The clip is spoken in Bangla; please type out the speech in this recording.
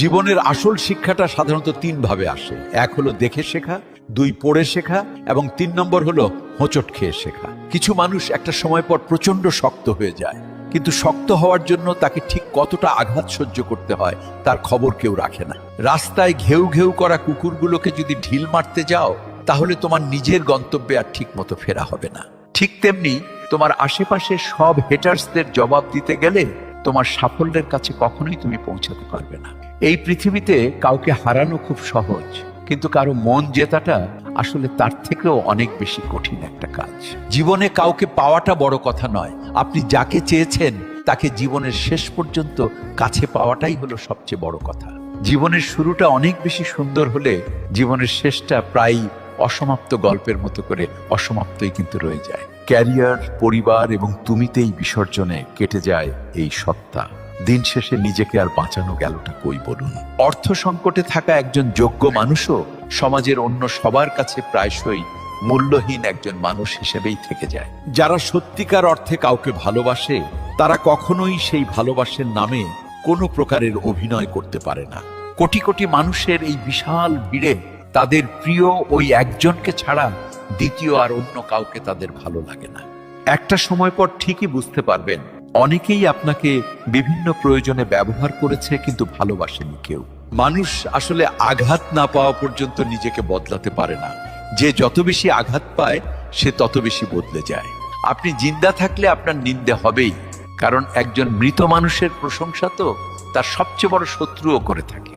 জীবনের আসল শিক্ষাটা সাধারণত তিন ভাবে আসে। এক হলো দেখে শেখা, দুই পড়ে শেখা, এবং তিন নম্বর হলো হোঁচট খেয়ে শেখা। কিছু মানুষ একটা সময় পর প্রচণ্ড শক্ত হয়ে যায়, কিন্তু শক্ত হওয়ার জন্য তাকে ঠিক কতটা আঘাত সহ্য করতে হয় তার খবর কেউ রাখে না। রাস্তায় ঘেউ ঘেউ করা কুকুরগুলোকে যদি ঢিল মারতে যাও, তাহলে তোমার নিজের গন্তব্যে আর ঠিক মতো ফেরা হবে না। ঠিক তেমনি তোমার আশেপাশে সব হেটার্সদের জবাব দিতে গেলে তোমার সাফল্যের কাছে কখনোই তুমি পৌঁছাতে পারবে না। এই পৃথিবীতে কাউকে হারানো খুব সহজ, কিন্তু কারও মন জেতাটা আসলে তার থেকেও অনেক বেশি কঠিন একটা কাজ। জীবনে কাউকে পাওয়াটা বড় কথা নয়, আপনি যাকে চেয়েছেন তাকে জীবনের শেষ পর্যন্ত কাছে পাওয়াটাই হলো সবচেয়ে বড় কথা। জীবনের শুরুটা অনেক বেশি সুন্দর হলে জীবনের শেষটা প্রায় অসমাপ্ত গল্পের মতো করে অসমাপ্তই কিন্তু রয়ে যায়। ক্যারিয়ার, পরিবার এবং তুমিতেই বিসর্জনে কেটে যায় এই সত্তা। দিন শেষে নিজেকে আর বাঁচানো গেলটা কই বলুন? অর্থ সংকটে থাকা একজন যোগ্য মানুষও সমাজের অন্য সবার কাছে প্রায়শই মূল্যহীন একজন মানুষ হিসেবেই থেকে যায়। যারা সত্যিকার অর্থে কাউকে ভালোবাসে, তারা কখনোই সেই ভালোবাসের নামে কোনো প্রকারের অভিনয় করতে পারে না। কোটি কোটি মানুষের এই বিশাল ভিড়ে তাদের প্রিয় ওই একজনকে ছাড়া দ্বিতীয় আর অন্য কাউকে তাদের ভালো লাগে না। একটা সময় পর ঠিকই বুঝতে পারবেন, অনেকেই আপনাকে বিভিন্ন প্রয়োজনে ব্যবহার করেছে কিন্তু ভালোবাসেনি কেউ। মানুষ আসলে আঘাত না পাওয়া পর্যন্ত নিজেকে বদলাতে পারে না। যে যত বেশি আঘাত পায়, সে তত বেশি বদলে যায়। আপনি জিন্দা থাকলে আপনার নিন্দে হবেই, কারণ একজন মৃত মানুষের প্রশংসা তো তার সবচেয়ে বড় শত্রুও করে থাকে।